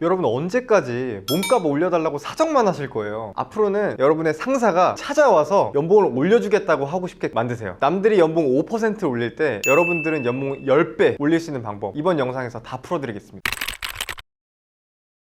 여러분 언제까지 몸값 올려달라고 사정만 하실 거예요. 앞으로는 여러분의 상사가 찾아와서 연봉을 올려주겠다고 하고 싶게 만드세요. 남들이 연봉 5% 올릴 때 여러분들은 연봉 10배 올릴 수 있는 방법 이번 영상에서 다 풀어드리겠습니다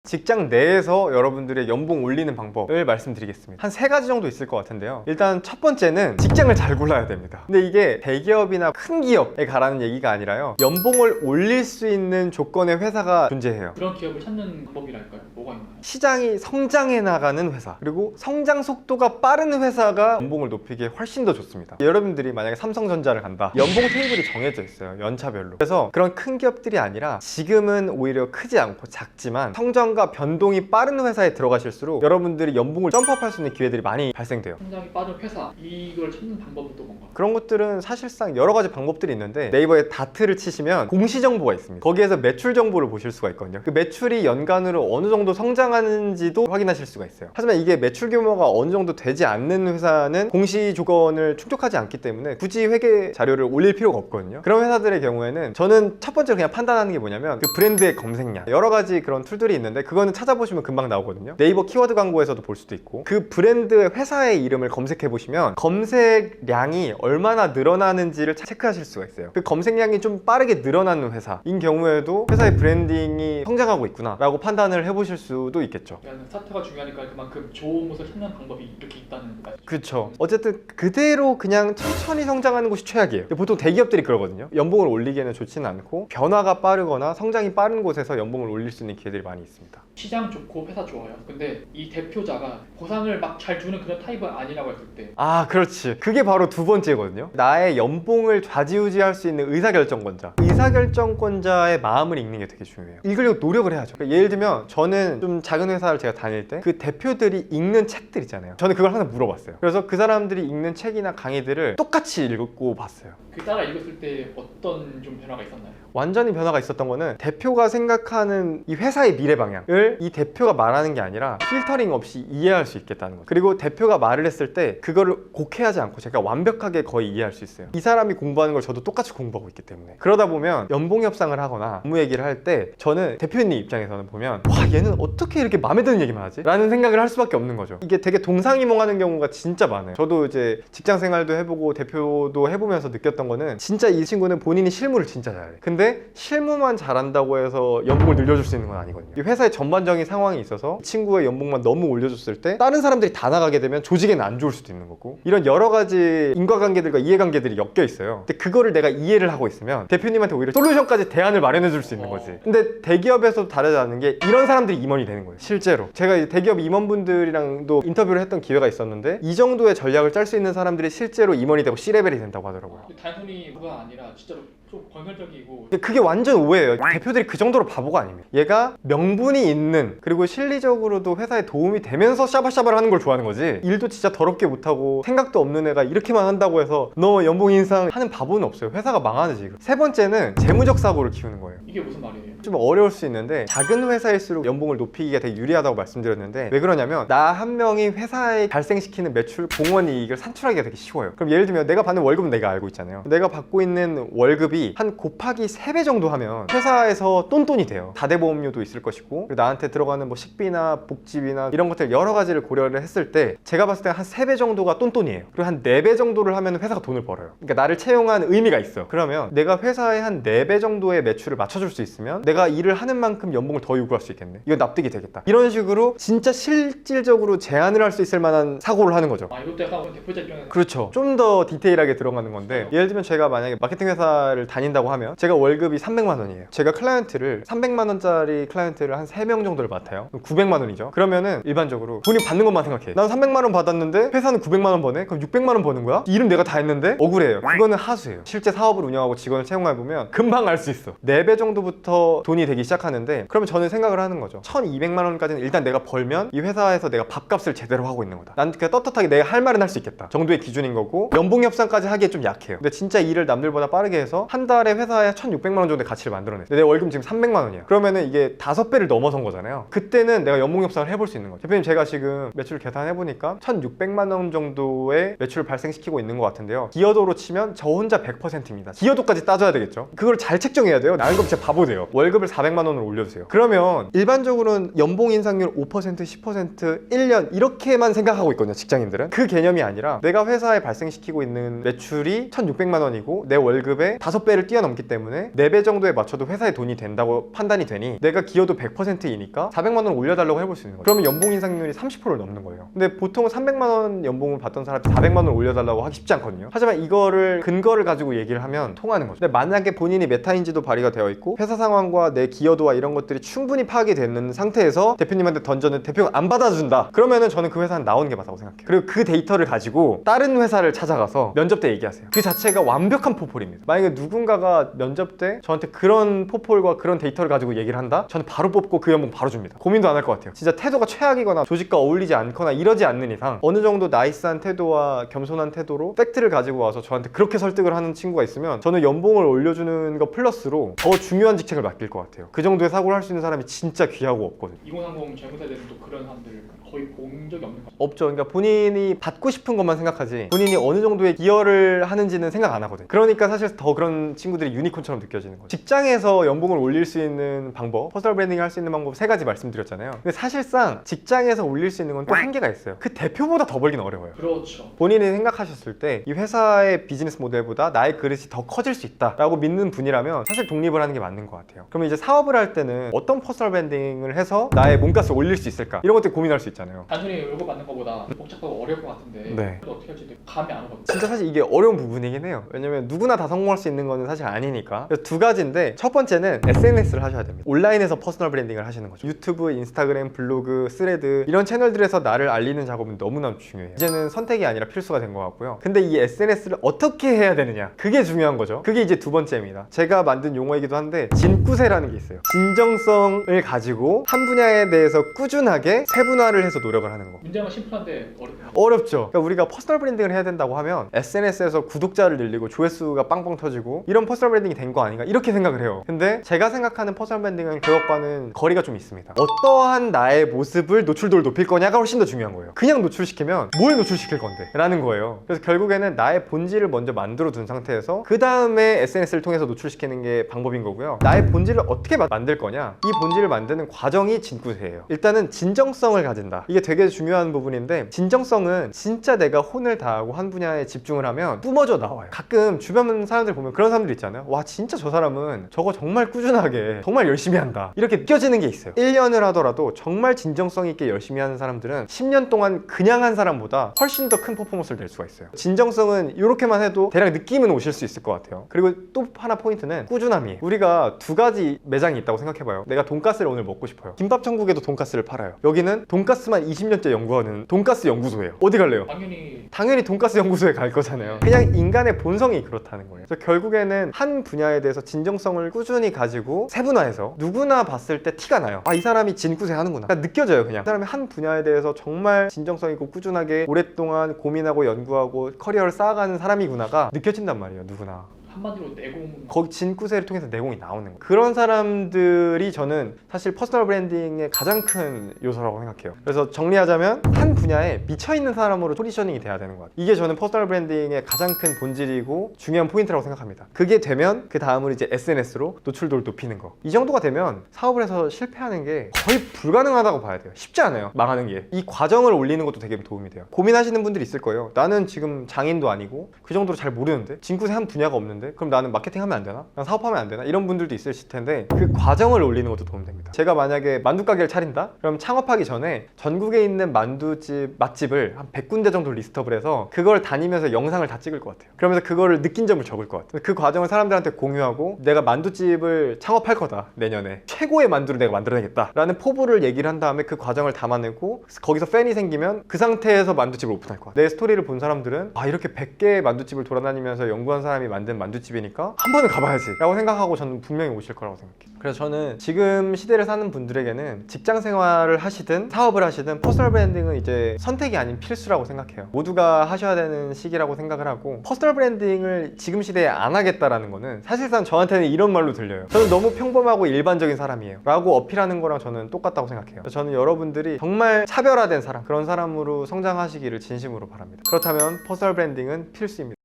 직장 내에서 여러분들의 연봉 올리는 방법을 말씀드리겠습니다. 한 세 가지 정도 있을 것 같은데요. 일단 첫 번째는 직장을 잘 골라야 됩니다. 근데 이게 대기업이나 큰 기업에 가라는 얘기가 아니라요. 연봉을 올릴 수 있는 조건의 회사가 존재해요. 그런 기업을 찾는 방법이랄까요? 뭐가 있나요? 시장이 성장해 나가는 회사 그리고 성장 속도가 빠른 회사가 연봉을 높이기에 훨씬 더 좋습니다 여러분들이 만약에 삼성전자를 간다 연봉 테이블이 정해져 있어요 연차별로 그래서 그런 큰 기업들이 아니라 지금은 오히려 크지 않고 작지만 성장 과 변동이 빠른 회사에 들어가실수록 여러분들이 연봉을 점프업할 수 있는 기회들이 많이 발생돼요 성장이 빠른 회사 이걸 찾는 방법은 또 뭔가? 그런 것들은 사실상 여러 가지 방법들이 있는데 네이버에 다트를 치시면 공시 정보가 있습니다. 거기에서 매출 정보를 보실 수가 있거든요. 그 매출이 연간으로 어느 정도 성장하는지도 확인하실 수가 있어요. 하지만 이게 매출 규모가 어느 정도 되지 않는 회사는 공시 조건을 충족하지 않기 때문에 굳이 회계 자료를 올릴 필요가 없거든요. 그런 회사들의 경우에는 저는 첫 번째로 그냥 판단하는 게 뭐냐면 그 브랜드의 검색량 여러 가지 그런 툴들이 있는데 그거는 찾아보시면 금방 나오거든요. 네이버 키워드 광고에서도 볼 수도 있고 그 브랜드의 회사의 이름을 검색해 보시면 검색량이 얼마나 늘어나는지를 체크하실 수가 있어요. 그 검색량이 좀 빠르게 늘어나는 회사인 경우에도 회사의 브랜딩이 성장하고 있구나 라고 판단을 해보실 수도 있겠죠. 그러니까 스타트가 중요하니까 그만큼 좋은 곳을 찾는 방법이 이렇게 있다는 말이죠. 그렇죠. 어쨌든 그대로 그냥 천천히 성장하는 것이 최악이에요. 보통 대기업들이 그러거든요. 연봉을 올리기에는 좋지는 않고 변화가 빠르거나 성장이 빠른 곳에서 연봉을 올릴 수 있는 기회들이 많이 있습니다. 있다. 시장 좋고 회사 좋아요. 근데 이 대표자가 보상을 막 잘 주는 그런 타입은 아니라고 했을 때 아, 그렇지. 그게 바로 두 번째거든요. 나의 연봉을 좌지우지할 수 있는 의사결정권자. 의사결정권자의 마음을 읽는 게 되게 중요해요. 읽으려고 노력을 해야죠. 그러니까 예를 들면 저는 좀 작은 회사를 제가 다닐 때 그 대표들이 읽는 책들 있잖아요. 저는 그걸 항상 물어봤어요. 그래서 그 사람들이 읽는 책이나 강의들을 똑같이 읽고 봤어요. 그 따라 읽었을 때 어떤 좀 변화가 있었나요? 완전히 변화가 있었던 거는 대표가 생각하는 이 회사의 미래 방향을 이 대표가 말하는 게 아니라 필터링 없이 이해할 수 있겠다는 거죠. 그리고 대표가 말을 했을 때 그거를 곡해하지 않고 제가 완벽하게 거의 이해할 수 있어요. 이 사람이 공부하는 걸 저도 똑같이 공부하고 있기 때문에. 그러다 보면 연봉 협상을 하거나 업무 얘기를 할 때 저는 대표님 입장에서는 보면 와 얘는 어떻게 이렇게 마음에 드는 얘기만 하지? 라는 생각을 할 수밖에 없는 거죠. 이게 되게 동상이몽하는 경우가 진짜 많아요. 저도 이제 직장 생활도 해보고 대표도 해보면서 느꼈던 거는 진짜 이 친구는 본인이 실무를 진짜 잘해. 근데 실무만 잘한다고 해서 연봉을 늘려줄 수 있는 건 아니거든요. 이 회사의 전 반적인 상황이 있어서 이 친구의 연봉만 너무 올려줬을 때 다른 사람들이 다 나가게 되면 조직에는 안 좋을 수도 있는 거고 이런 여러 가지 인과관계들과 이해관계들이 엮여 있어요. 근데 그거를 내가 이해를 하고 있으면 대표님한테 오히려 솔루션까지 대안을 마련해 줄 수 있는 거지. 근데 대기업에서도 다르지 않은 게 이런 사람들이 임원이 되는 거예요. 실제로. 제가 대기업 임원분들이랑도 인터뷰를 했던 기회가 있었는데 이 정도의 전략을 짤 수 있는 사람들이 실제로 임원이 되고 C레벨이 된다고 하더라고요. 단순히 그가 아니라 진짜로 좀 건설적이고 근데 그게 완전 오해예요. 대표들이 그 정도로 바보가 아닙니다. 얘가 명분이 있는 그리고 실리적으로도 회사에 도움이 되면서 샤바샤바를 하는 걸 좋아하는 거지. 일도 진짜 더럽게 못하고 생각도 없는 애가 이렇게만 한다고 해서 너 연봉 인상 하는 바보는 없어요. 회사가 망하는 지금. 세 번째는 재무적 사고를 키우는 거예요. 이게 무슨 말이에요? 좀 어려울 수 있는데 작은 회사일수록 연봉을 높이기가 되게 유리하다고 말씀드렸는데 왜 그러냐면 나 한 명이 회사에 발생시키는 매출 공원 이익을 산출하기가 되게 쉬워요 그럼 예를 들면 내가 받는 월급 은 내가 알고 있잖아요 내가 받고 있는 월급이 한 곱하기 3배 정도 하면 회사에서 똔똔이 돼요. 다대보험료도 있을 것이고 나한테 들어가는 뭐 식비나 복지비나 이런 것들 여러 가지를 고려를 했을 때 제가 봤을 때 한 3배 정도가 똔똔이에요. 그리고 한 4배 정도를 하면 회사가 돈을 벌어요. 그러니까 나를 채용한 의미가 있어. 그러면 내가 회사에 한 4배 정도의 매출을 맞춰줄 수 있으면 내가 일을 하는 만큼 연봉을 더 요구할 수 있겠네. 이건 납득이 되겠다. 이런 식으로 진짜 실질적으로 제안을 할 수 있을 만한 사고를 하는 거죠. 아 이것도 약간 대표자 입장에서 그렇죠. 좀 더 디테일하게 들어가는 건데 예를 들면 제가 만약에 마케팅 회사를 다닌다고 하면 제가 월급이 300만 원이에요. 제가 클라이언트를 300만 원짜리 클라이언트를 한 3명 정도를 맡아요. 그럼 900만 원이죠. 그러면은 일반적으로 돈이 받는 것만 생각해. 난 300만 원 받았는데 회사는 900만 원 버네. 그럼 600만 원 버는 거야? 일은 내가 다 했는데 억울해요. 그거는 하수예요. 실제 사업을 운영하고 직원을 채용해 보면 금방 알 수 있어. 4배 정도부터 돈이 되기 시작하는데 그러면 저는 생각을 하는 거죠. 1,200만 원까지는 일단 내가 벌면 이 회사에서 내가 밥값을 제대로 하고 있는 거다. 난 그냥 떳떳하게 내가 할 말은 할 수 있겠다. 정도의 기준인 거고 연봉 협상까지 하기에 좀 약해요. 근데 진짜 일을 남들보다 빠르게 해서 한한 달에 회사에 1,600만 원 정도의 가치를 만들어냈어. 근데 내 월급 지금 300만 원이야. 그러면은 이게 다섯 배를 넘어선 거잖아요. 그때는 내가 연봉 협상을 해볼 수 있는 거죠. 대표님 제가 지금 매출 계산해 보니까 1,600만 원 정도의 매출을 발생시키고 있는 것 같은데요. 기여도로 치면 저 혼자 100%입니다. 기여도까지 따져야 되겠죠. 그걸 잘 책정해야 돼요. 나는 거 진짜 바보 돼요. 월급을 400만 원으로 올려주세요. 그러면 일반적으로는 연봉 인상률 5%, 10%, 1년 이렇게만 생각하고 있거든요. 직장인들은 그 개념이 아니라 내가 회사에 발생시키고 있는 매출이 1,600만 원이고 내 월급의 5배를 뛰어넘기 때문에 4배 정도에 맞춰도 회사에 돈이 된다고 판단이 되니 내가 기여도 100%이니까 400만 원 올려달라고 해볼 수 있는 거죠. 그러면 연봉 인상률이 30%를 넘는 거예요. 근데 보통 300만 원 연봉을 받던 사람이 400만 원 올려달라고 하기 쉽지 않거든요. 하지만 이거를 근거를 가지고 얘기를 하면 통하는 거죠. 근데 만약에 본인이 메타인지도 발휘가 되어 있고 회사 상황과 내 기여도와 이런 것들이 충분히 파악이 되는 상태에서 대표님한테 던졌는데 대표가 안 받아준다. 그러면은 저는 그 회사는 나오는 게 맞다고 생각해요. 그리고 그 데이터를 가지고 다른 회사를 찾아가서 면접 때 얘기하세요. 그 자체가 완벽한 포폴입니다. 만약에 누 군가가 면접 때 저한테 그런 포폴과 그런 데이터를 가지고 얘기를 한다? 저는 바로 뽑고 그 연봉 바로 줍니다. 고민도 안 할 것 같아요. 진짜 태도가 최악이거나 조직과 어울리지 않거나 이러지 않는 이상 어느 정도 나이스한 태도와 겸손한 태도로 팩트를 가지고 와서 저한테 그렇게 설득을 하는 친구가 있으면 저는 연봉을 올려주는 거 플러스로 더 중요한 직책을 맡길 것 같아요. 그 정도의 사고를 할 수 있는 사람이 진짜 귀하고 없거든요. 2030 젊은 세대는 또 그런 사람들 거의 본 적이 없는 것 같아요. 없죠. 그러니까 본인이 받고 싶은 것만 생각하지 본인이 어느 정도의 기여를 하는지는 생각 안 하거든. 그러니까 사실 더 그런 친구들이 유니콘처럼 느껴지는 거죠. 직장에서 연봉을 올릴 수 있는 방법, 퍼스널 브랜딩 할수 있는 방법 세 가지 말씀드렸잖아요. 근데 사실상 직장에서 올릴 수 있는 건 또 한계가 있어요. 그 대표보다 더 벌긴 어려워요. 그렇죠. 본인이 생각하셨을 때 이 회사의 비즈니스 모델보다 나의 그릇이 더 커질 수 있다 라고 믿는 분이라면 사실 독립을 하는 게 맞는 것 같아요. 그러면 이제 사업을 할 때는 어떤 퍼스널 브랜딩을 해서 나의 몸값을 올릴 수 있을까? 이런 것들 고민할 수 있잖아요. 단순히 월급 받는 것보다 복잡하고 어려울 것 같은데 네. 어떻게 할지 감이 안 오거든요. 진짜 사실 이게 어려운 부분이긴 해요. 왜냐면 누구나 다 성공할 수 있는 거는 사실 아니니까. 그래서 두 가지인데 첫 번째는 SNS를 하셔야 됩니다. 온라인에서 퍼스널 브랜딩을 하시는 거죠. 유튜브, 인스타그램, 블로그, 스레드 이런 채널들에서 나를 알리는 작업은 너무나 중요해요. 이제는 선택이 아니라 필수가 된 것 같고요. 근데 이 SNS를 어떻게 해야 되느냐? 그게 중요한 거죠. 그게 이제 두 번째입니다. 제가 만든 용어이기도 한데 진꾸세라는 게 있어요. 진정성을 가지고 한 분야에 대해서 꾸준하게 세분화를 해서 노력을 하는 거. 문제는 심플한데 어렵고 어렵죠. 그러니까 우리가 퍼스널 브랜딩을 해야 된다고 하면 SNS에서 구독자를 늘리고 조회수가 빵빵 터지고 이런 퍼스널 브랜딩이 된 거 아닌가 이렇게 생각을 해요. 근데 제가 생각하는 퍼스널 브랜딩은 그것과는 거리가 좀 있습니다. 어떠한 나의 모습을 노출도를 높일 거냐가 훨씬 더 중요한 거예요. 그냥 노출시키면 뭘 노출시킬 건데? 라는 거예요. 그래서 결국에는 나의 본질을 먼저 만들어 둔 상태에서 그 다음에 SNS를 통해서 노출시키는 게 방법인 거고요. 나의 본질을 어떻게 마- 만들 거냐? 이 본질을 만드는 과정이 진구세예요. 일단은 진정성을 가진다. 이게 되게 중요한 부분인데 진정성은 진짜 내가 혼을 다하고 한 분야에 집중을 하면 뿜어져 나와요. 가끔 주변 사람들 보면 그런 사람들 있잖아요. 와 진짜 저 사람은 저거 정말 꾸준하게 정말 열심히 한다. 이렇게 느껴지는 게 있어요. 1년을 하더라도 정말 진정성 있게 열심히 하는 사람들은 10년 동안 그냥 한 사람보다 훨씬 더 큰 퍼포먼스를 낼 수가 있어요. 진정성은 이렇게만 해도 대략 느낌은 오실 수 있을 것 같아요. 그리고 또 하나 포인트는 꾸준함이에요. 우리가 두 가지 매장이 있다고 생각해봐요. 내가 돈가스를 오늘 먹고 싶어요. 김밥 천국에도 돈가스를 팔아요. 여기는 돈가스만 20년째 연구하는 돈가스 연구소예요. 어디 갈래요? 당연히 당연히 돈가스 연구소에 갈 거잖아요. 그냥 인간의 본성이 그렇다는 거예요. 그래서 결국에 는 한 분야에 대해서 진정성을 꾸준히 가지고 세분화해서 누구나 봤을 때 티가 나요. 아, 이 사람이 진구세 하는구나. 그러니까 느껴져요, 그냥. 이 사람이 한 분야에 대해서 정말 진정성 있고 꾸준하게 오랫동안 고민하고 연구하고 커리어를 쌓아가는 사람이구나가 느껴진단 말이에요, 누구나. 한마디로 내공 거기 진구세를 통해서 내공이 나오는 거예요. 그런 사람들이 저는 사실 퍼스널 브랜딩의 가장 큰 요소라고 생각해요. 그래서 정리하자면 한 분야에 미쳐 있는 사람으로 포지셔닝이 돼야 되는 것 같아요. 이게 저는 퍼스널 브랜딩의 가장 큰 본질이고 중요한 포인트라고 생각합니다. 그게 되면 그 다음으로 이제 SNS로 노출도를 높이는 거. 이 정도가 되면 사업을 해서 실패하는 게 거의 불가능하다고 봐야 돼요. 쉽지 않아요. 망하는 게. 이 과정을 올리는 것도 되게 도움이 돼요. 고민하시는 분들이 있을 거예요. 나는 지금 장인도 아니고 그 정도로 잘 모르는데 진구세 한 분야가 없 는데 그럼 나는 마케팅 하면 안 되나? 난 사업하면 안 되나? 이런 분들도 있으실 텐데 그 과정을 올리는 것도 도움됩니다. 제가 만약에 만두 가게를 차린다? 그럼 창업하기 전에 전국에 있는 만두집 맛집을 한 100군데 정도 리스트업을 해서 그걸 다니면서 영상을 다 찍을 것 같아요. 그러면서 그거를 느낀 점을 적을 것 같아요. 그 과정을 사람들한테 공유하고 내가 만두집을 창업할 거다 내년에 최고의 만두를 내가 만들어내겠다 라는 포부를 얘기를 한 다음에 그 과정을 담아내고 거기서 팬이 생기면 그 상태에서 만두집을 오픈할 거야. 내 스토리를 본 사람들은 아 이렇게 100개의 만두집을 돌아다니면서 연구한 사람이 만든 만두 만두집이니까 한 번은 가봐야지 라고 생각하고 저는 분명히 오실 거라고 생각해요. 그래서 저는 지금 시대를 사는 분들에게는 직장 생활을 하시든 사업을 하시든 퍼스널 브랜딩은 이제 선택이 아닌 필수라고 생각해요. 모두가 하셔야 되는 시기라고 생각을 하고 퍼스널 브랜딩을 지금 시대에 안 하겠다라는 거는 사실상 저한테는 이런 말로 들려요. 저는 너무 평범하고 일반적인 사람이에요. 라고 어필하는 거랑 저는 똑같다고 생각해요. 저는 여러분들이 정말 차별화된 사람 그런 사람으로 성장하시기를 진심으로 바랍니다. 그렇다면 퍼스널 브랜딩은 필수입니다